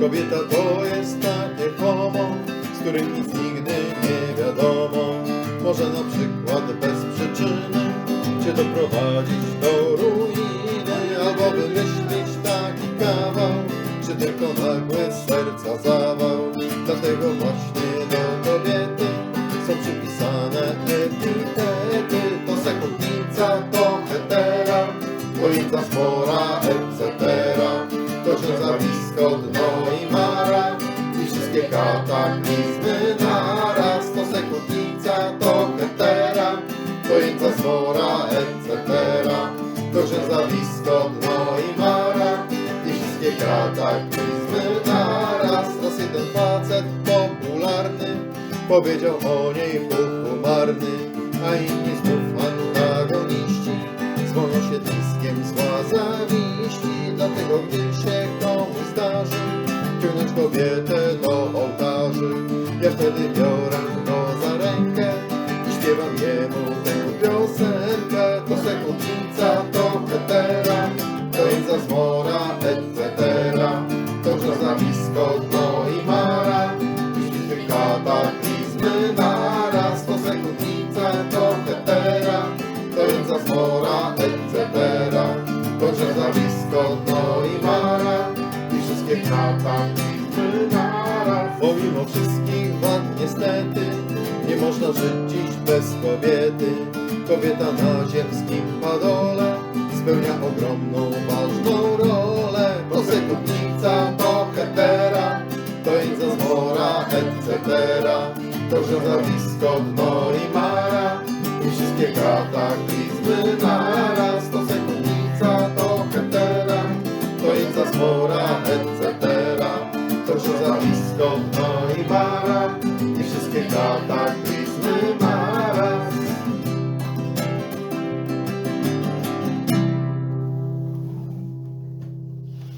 Kobieta to jest takie homo, z którym nic nigdy nie wiadomo. Może na przykład bez przyczyny cię doprowadzić do ruiny, albo wymyślić taki kawał, czy tylko nagły z serca zawał. Dlatego właśnie do kobiety są przypisane epitety. To sekundnica, to hetera, dwoica smora, etc. To żezawisko, dno i mara i wszystkie kataklizmy naraz. To sekundnica, to hetera, dwoica smora, etc. To żezawisko, dno i mara i wszystkie kataklizmy naraz. Raz jeden facet popularny powiedział o niej buch umarny, a inni znów antagoniści dzwonią się diskiem zła zawiści. Dlatego gdy się komuś zdarzy ciągnąć kobietę do ołtarzy, ja wtedy biorę go za rękę i śpiewam jemu tę piosenkę. To sekundnica, to hetera, to jest za zmora, etc. To żazawisko, dno i mara i wszystkie kataklizmy naraz. To sekundnica, to hetera, to jest za zmora, etc. To żazawisko, dno i mara i wszystkie kataklizmy naraz. Pomimo wszystkich wad niestety nie można żyć dziś bez kobiety. Kobieta na ziemskim padole spełnia ogromną, ważną rolę. To sekundnica, to za zmora, etc. To żazawisko, dno i mara i wszystkie kataklizmy naraz. Oh.